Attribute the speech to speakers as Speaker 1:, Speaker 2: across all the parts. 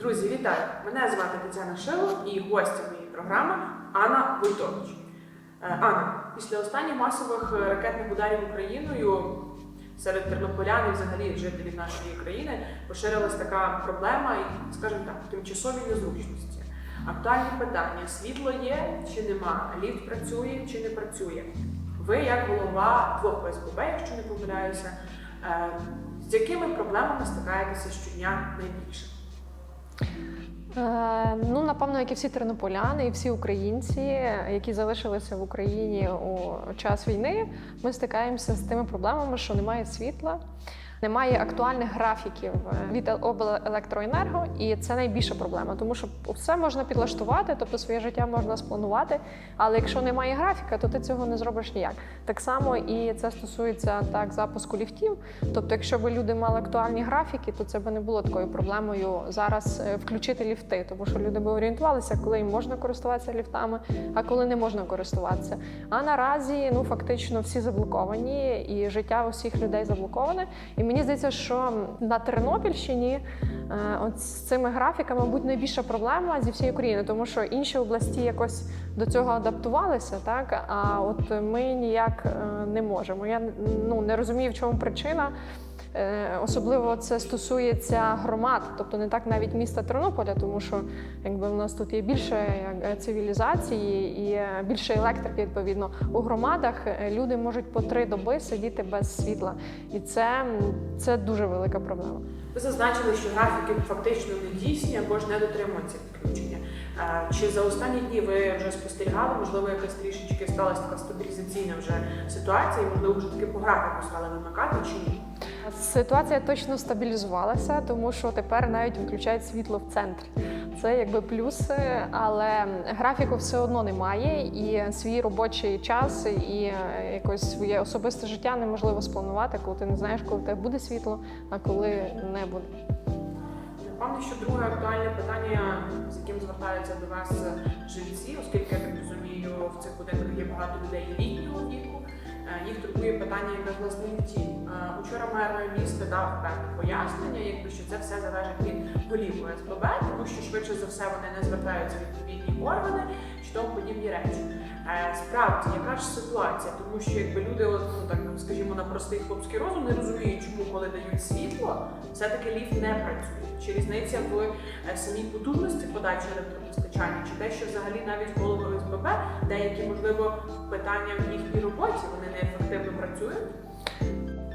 Speaker 1: Друзі, вітаю! Мене звати Тетяна Шило і гостя моєї програми Анна Войтович. Е, Анна, після останніх масових е, ракетних ударів Україною серед тернополян і взагалі жителів нашої країни поширилась така проблема, і, скажімо так, тимчасові незручності. Актуальні питання: світло є чи нема, ліфт працює чи не працює. Ви, як голова двох ОСББ, якщо не помиляюся, е, з якими проблемами стикаєтеся щодня найбільше?
Speaker 2: Е, ну, напевно, як і всі тернополяни, і всі українці, які залишилися в Україні у час війни, ми стикаємося з тими проблемами, що немає світла. Немає актуальних графіків е, від обленерго, і це найбільша проблема, тому що все можна підлаштувати, тобто своє життя можна спланувати. Але якщо немає графіка, то ти цього не зробиш ніяк. Так само і це стосується так запуску ліфтів. Тобто, якщо б люди мали актуальні графіки, то це б не було такою проблемою зараз е, включити ліфти, тому що люди б орієнтувалися, коли їм можна користуватися ліфтами, а коли не можна користуватися. А наразі ну фактично всі заблоковані, і життя усіх людей заблоковане. І мені здається, що на Тернопільщині е, от з цими графіками, мабуть, найбільша проблема зі всієї України, тому що інші області якось до цього адаптувалися, так а от ми ніяк е, не можемо. Я ну не розумію, в чому причина. Е, Особливо це стосується громад, тобто не так навіть міста Тернополя, тому що якби в нас тут є більше цивілізації і е, більше електрики. Відповідно, у громадах е, люди можуть по три доби сидіти без світла, і це, це дуже велика проблема.
Speaker 1: Ви зазначили, що графіки фактично не дійсні або ж не дотримуються відключення. Е, Чи за останні дні ви вже спостерігали, можливо, якась трішечки сталася така стабілізаційна вже ситуація, і можливо вже таки по графіку стали вимикати чи ні?
Speaker 2: Ситуація точно стабілізувалася, тому що тепер навіть виключають світло в центрі. Це якби плюс, але графіку все одно немає, і свій робочий час і е, якось своє особисте життя неможливо спланувати, коли ти не знаєш, коли в тебе буде світло, а коли не буде.
Speaker 1: Напевно, що друге актуальне питання, з яким звертаються до вас жильці, оскільки я так розумію, в цих будинках є багато людей літнього віку. Е, Їх турбує питання якраз власне ліфтів. Е, Учора мер міста дав певне пояснення, якби що це все залежить від голів ОСББ, тому що швидше за все вони не звертаються в відповідні органи чи тому подібні речі. Е, Справді, яка ж ситуація? Тому що якби люди, ну так скажімо, на простий хлопський розум не розуміють, чому коли дають світло, все-таки ліфт не працює. Чи різниця в самій потужності подачі електропостачання, чи те, що взагалі навіть голови ОСББ деякі, можливо, питання в їхній роботі вони неефективно працюють.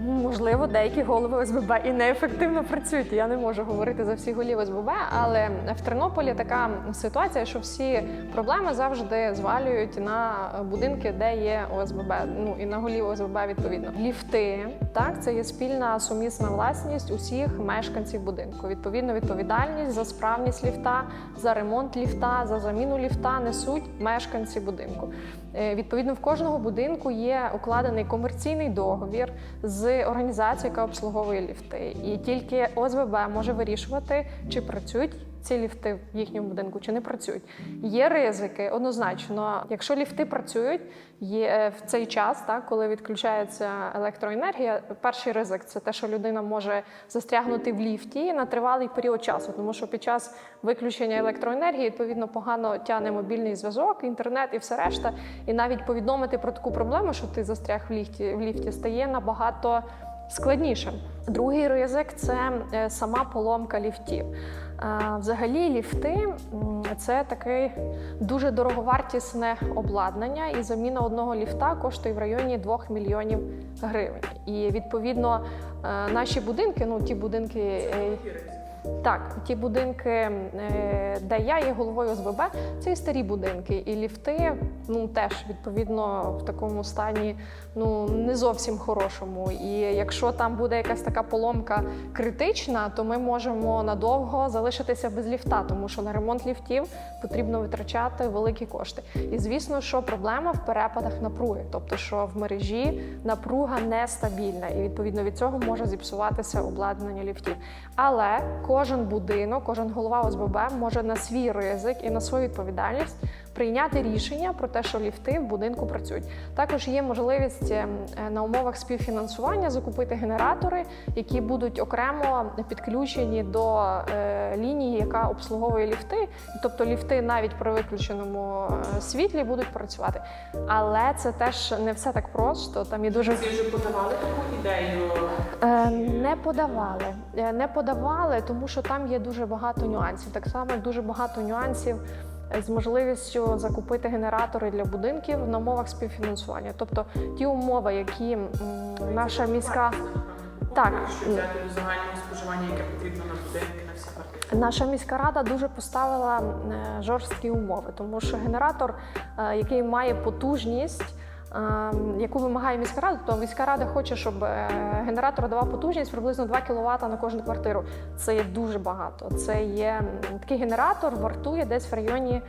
Speaker 2: Можливо, деякі голови ОСББ і неефективно працюють. Я не можу говорити за всі голів ОСББ, але в Тернополі така ситуація, що всі проблеми завжди звалюють на будинки, де є ОСББ. Ну і на голів ОСББ відповідно. Ліфти так це є спільна сумісна власність усіх мешканців будинку. Відповідно, відповідальність за справність ліфта, за ремонт ліфта, за заміну ліфта несуть мешканці будинку. Е, Відповідно, в кожного будинку є укладений комерційний договір з організацією, яка обслуговує ліфти. І тільки ОСББ може вирішувати, чи працюють ці ліфти в їхньому будинку, чи не працюють. Є ризики однозначно. Якщо ліфти працюють, є е, в цей час, так коли відключається електроенергія, перший ризик це те, що людина може застрягнути в ліфті на тривалий період часу, тому що під час виключення електроенергії відповідно погано тягне мобільний зв'язок, інтернет і все решта. І навіть повідомити про таку проблему, що ти застряг в ліфті в ліфті, стає набагато складнішим. Другий ризик це е, сама поломка ліфтів. Взагалі, ліфти це таке дуже дороговартісне обладнання, і заміна одного ліфта коштує в районі 2 мільйонів гривень. І відповідно е, наші будинки, ну ті будинки. Так, ті будинки, е, де я є головою ОСББ, це і старі будинки, і ліфти ну теж відповідно в такому стані ну не зовсім хорошому. І якщо там буде якась така поломка критична, то ми можемо надовго залишитися без ліфта, тому що на ремонт ліфтів потрібно витрачати великі кошти. І звісно, що проблема в перепадах напруги, тобто що в мережі напруга нестабільна, і відповідно від цього може зіпсуватися обладнання ліфтів. Але кожен будинок, кожен голова ОСББ може на свій ризик і на свою відповідальність прийняти рішення про те, що ліфти в будинку працюють. Також є можливість е, на умовах співфінансування закупити генератори, які будуть окремо підключені до е, лінії, яка обслуговує ліфти. Тобто ліфти навіть при виключеному е, світлі будуть працювати. Але це теж не все так просто. Там є дуже
Speaker 1: подавали таку ідею?
Speaker 2: Е, Не подавали. Е, Не подавали, тому що там є дуже багато нюансів. Так само дуже багато нюансів з можливістю закупити генератори для будинків на умовах співфінансування. Тобто ті умови, які наша міська Так.
Speaker 1: Що взяти до загального споживання, яке потрібно на будинки, на всі квартири.
Speaker 2: Наша міська рада дуже поставила е, жорсткі умови, тому що генератор, який має потужність, яку вимагає міська рада, то міська рада хоче, щоб е, генератор давав потужність приблизно 2 кВт на кожну квартиру. Це є дуже багато. Це є такий генератор, вартує десь в районі.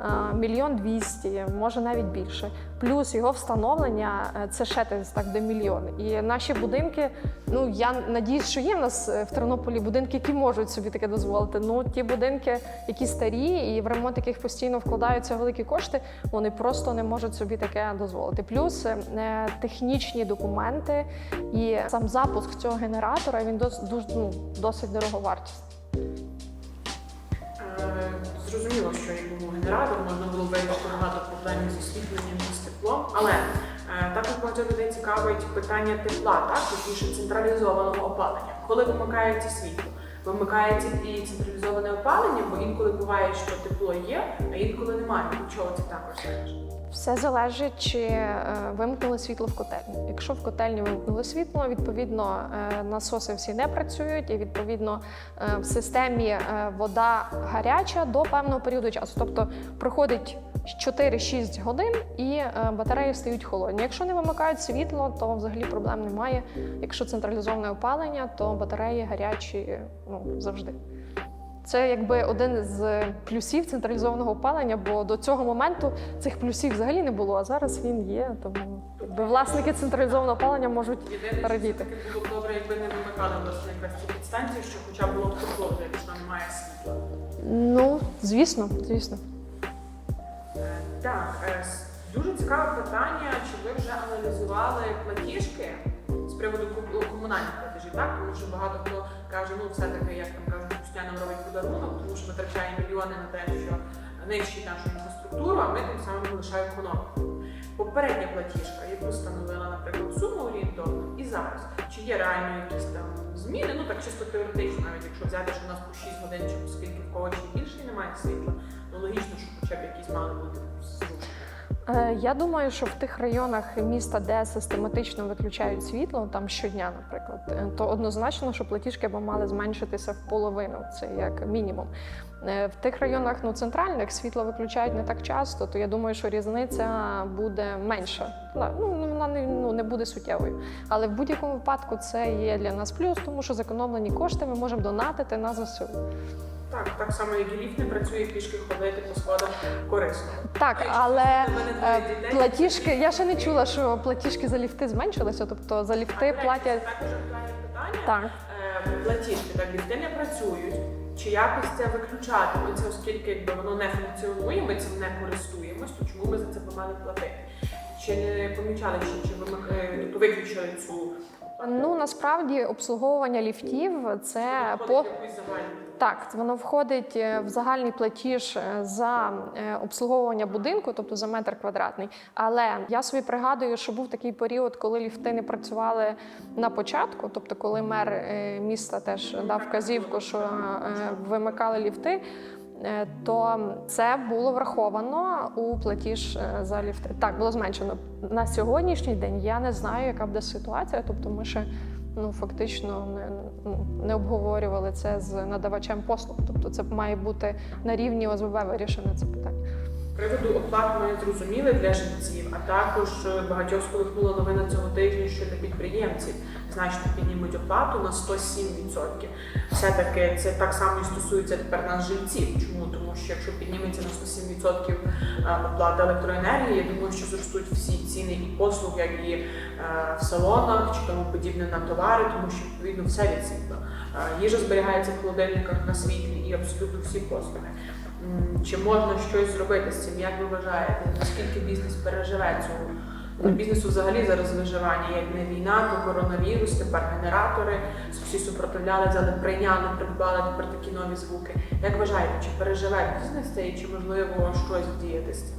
Speaker 2: Е, Мільйон двісті, може навіть більше. Плюс його встановлення е, це ще десь так де мільйон. І наші будинки, ну я надіюсь, що є в нас е, в Тернополі будинки, які можуть собі таке дозволити. Ну ті будинки, які старі, і в ремонт яких постійно вкладаються великі кошти, вони просто не можуть собі таке дозволити. Плюс технічні документи і сам запуск цього генератора він дос, ну, досить дороговартісний.
Speaker 1: Зрозуміло, що як був генератор, можна було вирішити багато проблем з освітленням і з теплом, але е, також багато людей цікавить питання тепла, так точніше централізованого опалення. Коли вимикається світло, вимикається і централізоване опалення, бо інколи буває, що тепло є, а інколи немає. Чого це також залежить?
Speaker 2: Все залежить, чи е, вимкнули світло в котельні. Якщо в котельні вимкнули світло, відповідно е, насоси всі не працюють, і відповідно е, в системі вода гаряча до певного періоду часу. Тобто проходить 4-6 годин і батареї стають холодні. Якщо не вимикають світло, то взагалі проблем немає. Якщо централізоване опалення, то батареї гарячі ну, завжди. Це якби один з плюсів централізованого опалення, бо до цього моменту цих плюсів взагалі не було, а зараз він є. Тому якби власники централізованого опалення можуть
Speaker 1: Єдине, що
Speaker 2: радіти.
Speaker 1: все-таки було б добре, якби не вимикали власне якраз ці підстанції, що хоча б було б тепло, якщо немає світла.
Speaker 2: Ну, звісно, звісно.
Speaker 1: Е, Так, е, с- дуже цікаве питання, чи ви вже аналізували платіжки з приводу комунальних платежів, так? Тому що багато хто каже, ну все-таки, як там кажуть, пустя робить подарунок, тому що витрачає мільйони на те, що нищить нашу інфраструктуру, а ми тим самим лишаємо економіку. Попередня платіжка, яку встановила, наприклад, суму орієнтовну, і зараз. Чи є реально якісь там зміни? Ну так чисто теоретично, навіть якщо взяти, що у нас по 6 годин, чи оскільки в кого чи більше немає світла, ну логічно, що хоча б якісь мали бути зручні.
Speaker 2: Е, Я думаю, що в тих районах міста, де систематично виключають світло, там щодня, наприклад, е, то однозначно, що платіжки б мали зменшитися в половину, це як мінімум. Е, В тих районах ну, центральних світло виключають не так часто, то я думаю, що різниця буде менша. Ну, вона не, ну, не буде суттєвою. Але в будь-якому випадку це є для нас плюс, тому що зекономлені кошти ми можемо донатити на ЗСУ.
Speaker 1: Так, так само, як і ліфт не працює, пішки ходити по сходах корисно.
Speaker 2: Так, але е, платіжки, я ще не чула, що платіжки за ліфти зменшилися, тобто за ліфти платять.
Speaker 1: Це також актуальне питання.
Speaker 2: Так.
Speaker 1: Е, Платіжки, так, ліфти не працюють. Чи якось це виключати? Ми це, оскільки якби воно не функціонує, ми цим не користуємось, то чому ми за це мали платити? Чи не помічали, чи, чи вимик... е, тобто виключили цю
Speaker 2: Ну насправді обслуговування ліфтів це по? Так, воно входить е, в загальний платіж е, за е, обслуговування будинку, тобто за метр квадратний. Але я собі пригадую, що був такий період, коли ліфти не працювали на початку, тобто коли мер міста теж дав вказівку, що вимикали ліфти. То це було враховано у платіж за ліфти. Так, було зменшено на сьогоднішній день. Я не знаю, яка буде ситуація. Тобто, ми ще ну фактично не, не обговорювали це з надавачем послуг. Тобто, це має бути на рівні ОСББ вирішено це питання.
Speaker 1: Приводу оплат ми зрозуміли для жильців, а також е, багатьох сколихнула новина цього тижня, що для підприємців значно піднімуть оплату на 107%. Все-таки це так само і стосується тепер нас жильців. Чому? Що якщо підніметься на 107% е, оплата електроенергії, я думаю, що зростуть всі ціни і послуг, як і е, в салонах чи тому подібне на товари, тому що відповідно все від. Е, Їжа зберігається в холодильниках на світлі і абсолютно всі послуги. Чи можна щось зробити з цим? Як ви вважаєте? Наскільки бізнес переживе цю? Ну, Бізнесу взагалі зараз виживання, як не війна, то коронавірус, тепер генератори. Всі супротивлялися, але прийняли, придбали тепер такі нові звуки. Як вважаєте, чи переживе бізнес це і чи можливо щось вдіяти з цим?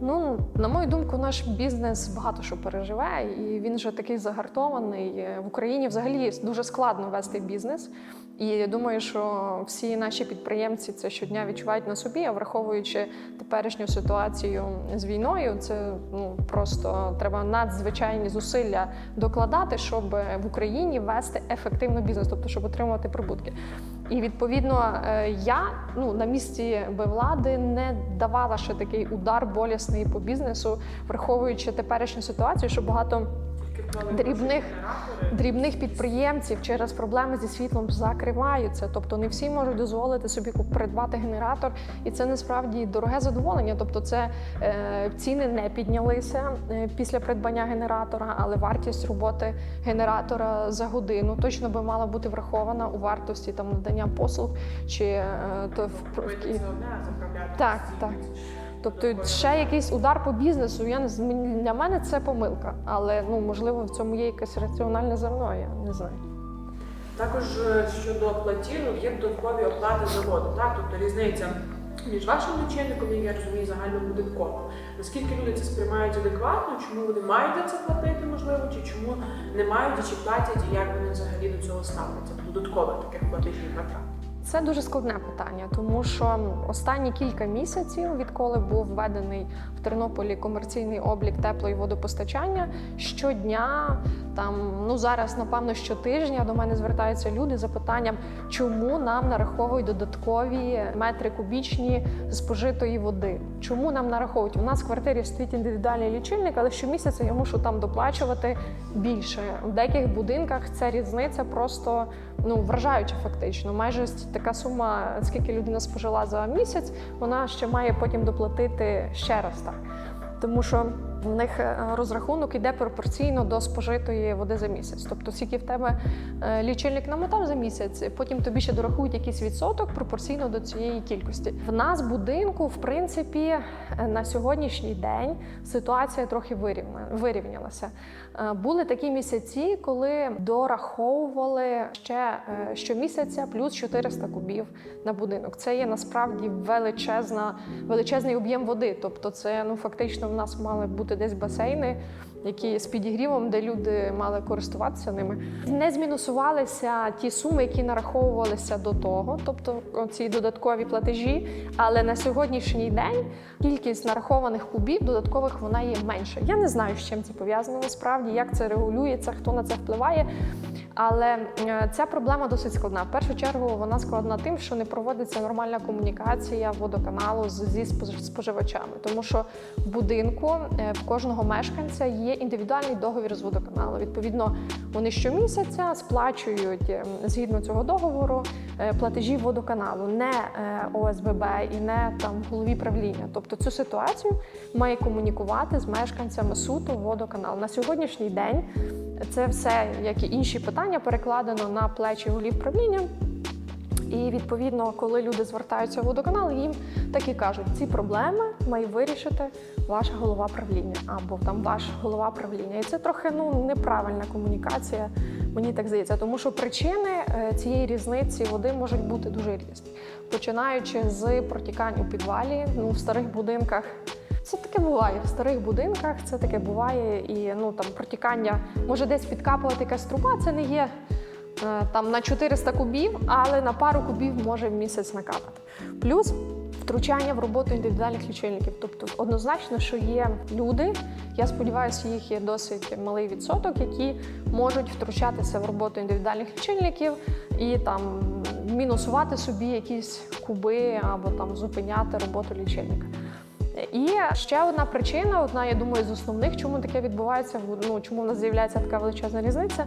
Speaker 2: Ну, на мою думку, наш бізнес багато що переживе, і він вже такий загартований. В Україні взагалі дуже складно вести бізнес. І я думаю, що всі наші підприємці це щодня відчувають на собі, а враховуючи теперішню ситуацію з війною, це ну просто треба надзвичайні зусилля докладати, щоб в Україні вести ефективно бізнес, тобто щоб отримувати прибутки. І відповідно е, я ну на місці би влади не давала ще такий удар болісний по бізнесу, враховуючи теперішню ситуацію, що багато Дрібних- дрібних підприємців через проблеми зі світлом закриваються. Тобто не всі можуть дозволити собі придбати генератор, і це насправді дороге задоволення. Тобто, це е, ціни не піднялися е, після придбання генератора, але вартість роботи генератора за годину точно би мала бути врахована у вартості там надання послуг чи е, то в. Так, так. Тобто ще якийсь удар по бізнесу. Я не для мене це помилка, але ну можливо в цьому є якесь раціональне зерно. Я не знаю.
Speaker 1: Також е, щодо платіжок є додаткові оплати за воду. Так, тобто різниця між вашим лічильником, як я розумію, загальнобудинковим. Наскільки люди це сприймають адекватно, чому вони мають за це платити, можливо, чи чому не мають чи платять, і як вони взагалі до цього ставляться? Додаткових таких платежів витрат.
Speaker 2: Це дуже складне питання, тому що останні кілька місяців, відколи був введений в Тернополі комерційний облік тепло і водопостачання, щодня там ну зараз, напевно, щотижня до мене звертаються люди з запитанням, чому нам нараховують додаткові метри кубічні спожитої води. Чому нам нараховують? У нас в квартирі стоїть індивідуальний лічильник, але щомісяця я мушу там доплачувати більше. В деяких будинках ця різниця просто ну вражаюча фактично. Майже така сума, скільки людина спожила за місяць, вона ще має потім доплатити ще раз так. Тому що в них е, розрахунок іде пропорційно до спожитої води за місяць. Тобто, скільки в тебе е, лічильник намотав за місяць, потім тобі ще дорахують якийсь відсоток пропорційно до цієї кількості. В нас будинку, в принципі, е, на сьогоднішній день ситуація трохи вирівнялася. Були такі місяці, коли дораховували ще щомісяця плюс 400 кубів на будинок. Це є насправді величезна, величезний об'єм води. Тобто, це ну фактично в нас мали бути десь басейни. Які з підігрівом, де люди мали користуватися ними, не змінусувалися ті суми, які нараховувалися до того, тобто ці додаткові платежі. Але на сьогоднішній день кількість нарахованих кубів додаткових вона є менша. Я не знаю, з чим це пов'язано насправді, як це регулюється, хто на це впливає. Але ця проблема досить складна. В першу чергу вона складна тим, що не проводиться нормальна комунікація водоканалу зі спож- споживачами, тому що в будинку е, в кожного мешканця є індивідуальний договір з водоканалу. Відповідно, вони щомісяця сплачують е, згідно цього договору е, платежі водоканалу, не е, ОСББ і не там голові правління. Тобто цю ситуацію має комунікувати з мешканцями суто водоканал. На сьогоднішній день це все, як і інші питання, перекладено на плечі голів правління. І відповідно, коли люди звертаються в водоканал, їм так і кажуть, ці проблеми має вирішити ваша голова правління або там ваш голова правління. І це трохи ну неправильна комунікація. Мені так здається, тому що причини е, цієї різниці води можуть бути дуже різні, починаючи з протікань у підвалі, ну в старих будинках. Це таке буває в старих будинках. Це таке буває, і ну там протікання може десь підкапувати якась труба. Це не є е, там на 400 кубів, але на пару кубів може в місяць накапати. Плюс втручання в роботу індивідуальних лічильників. Тобто однозначно, що є люди, я сподіваюся, їх є досить малий відсоток, які можуть втручатися в роботу індивідуальних лічильників і там мінусувати собі якісь куби або там зупиняти роботу лічильника. І ще одна причина, одна, я думаю, з основних, чому таке відбувається, ну чому в нас з'являється така величезна різниця,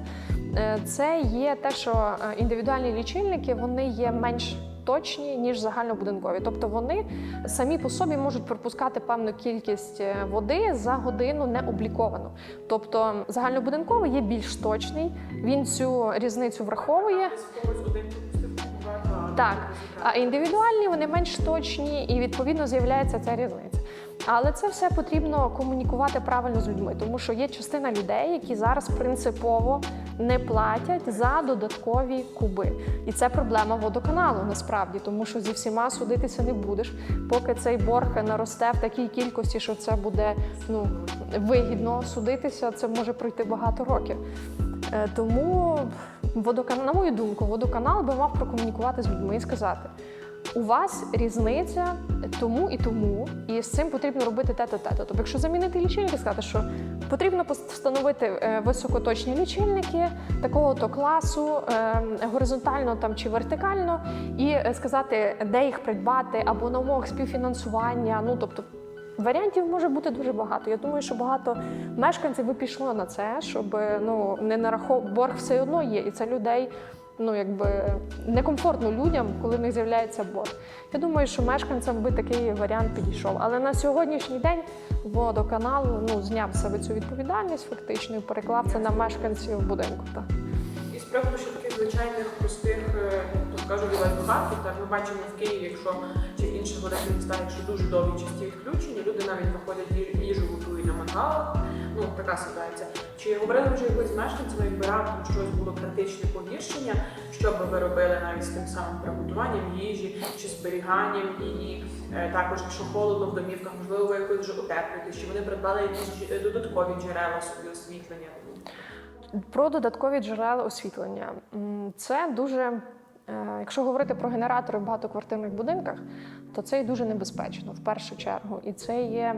Speaker 2: е, це є те, що е, індивідуальні лічильники вони є менш точні ніж загальнобудинкові, тобто вони самі по собі можуть пропускати певну кількість е, води за годину не обліковану. Тобто загальнобудинковий є більш точний, він цю різницю враховує. Так, а індивідуальні вони менш точні, і відповідно з'являється ця різниця. Але це все потрібно комунікувати правильно з людьми, тому що є частина людей, які зараз принципово не платять за додаткові куби. І це проблема водоканалу насправді, тому що зі всіма судитися не будеш, поки цей борг наросте в такій кількості, що це буде ну вигідно судитися. Це може пройти багато років. Е, Тому водоканал, на мою думку, водоканал би мав прокомунікувати з людьми і сказати: у вас різниця тому і тому, і з цим потрібно робити те-то, те-то. Тобто, якщо замінити лічильники, сказати, що потрібно встановити е, високоточні лічильники такого то класу, е, горизонтально там чи вертикально, і е, сказати, де їх придбати, або на умовах співфінансування. Ну тобто. Варіантів може бути дуже багато. Я думаю, що багато мешканців би пішло на це, щоб ну не нарахов... борг все одно є, і це людей ну якби некомфортно людям, коли в них з'являється борг. Я думаю, що мешканцям би такий варіант підійшов. Але на сьогоднішній день водоканал ну зняв себе цю відповідальність фактично і переклав це на мешканців будинку. Так.
Speaker 1: І з приводу ще таких звичайних простих, е, то скажу лайфхаків, так ми бачимо в Києві, якщо чи в інших великих містах, якщо дуже довгі часті відключення, люди навіть виходять їжу готують на мангалах. Ну така ситуація. Чи говорили вже якось мешканцями, якби раптом щось було критичне погіршення, що би ви робили навіть з тим самим приготуванням їжі чи зберіганням її? Е, Також, якщо холодно в домівках, можливо, ви якось вже утеплюєте, чи вони придбали якісь е, додаткові джерела собі освітлення?
Speaker 2: Про додаткові джерела освітлення. Це дуже, е, якщо говорити про генератори в багатоквартирних будинках, то це і дуже небезпечно в першу чергу. І це є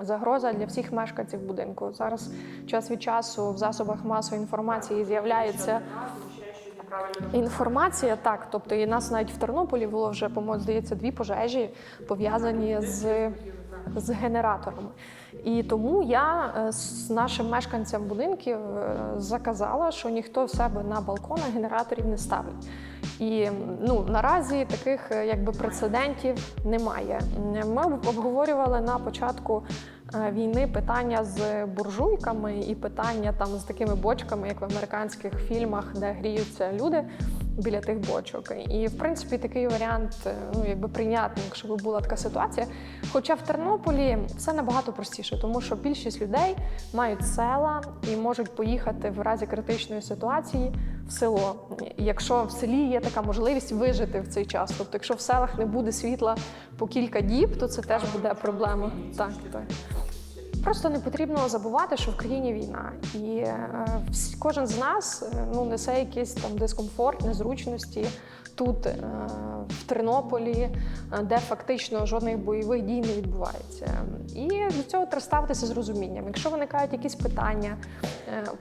Speaker 2: загроза для всіх мешканців будинку. Зараз час від часу в засобах масової інформації з'являється. Інформація так, тобто і нас навіть в Тернополі було вже, по-моєму, здається, дві пожежі пов'язані з з генераторами. І тому я е, з нашим мешканцям будинків е, заказала, що ніхто в себе на балконах генераторів не ставить. І ну наразі таких е, якби прецедентів немає. Ми обговорювали на початку е, війни питання з буржуйками і питання там з такими бочками, як в американських фільмах, де гріються люди біля тих бочок. І в принципі такий варіант е, ну якби прийнятний, якщо б була така ситуація. Хоча в Тернополі все набагато простіше, тому що більшість людей мають села і можуть поїхати в разі критичної ситуації в село. Якщо в селі є така можливість вижити в цей час, тобто, якщо в селах не буде світла по кілька діб, то це теж буде проблема. Так, так. Просто не потрібно забувати, що в країні війна, і е, кожен з нас е, ну несе якийсь там дискомфорт, незручності тут, е, в Тернополі, де фактично жодних бойових дій не відбувається. І до цього треба ставитися з розумінням. Якщо виникають якісь питання,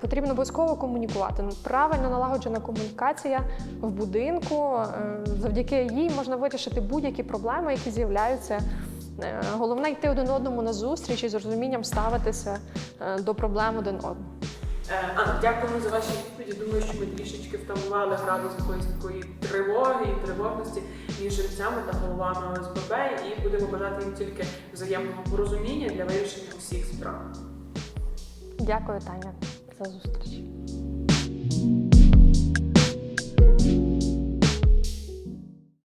Speaker 2: потрібно обов'язково комунікувати. Правильно налагоджена комунікація в будинку. Завдяки їй можна вирішити будь-які проблеми, які з'являються. Е, Головне йти один одному на зустріч і з розумінням ставитися е, до проблем один одного.
Speaker 1: Е, Анна, дякуємо за ваші відповіді. Думаю, що ми трішечки втамували градус якоїсь такої тривоги і тривожності між жильцями та головами ОСББ і будемо бажати їм тільки взаємного порозуміння для вирішення усіх справ.
Speaker 2: Дякую, Таня, за зустріч.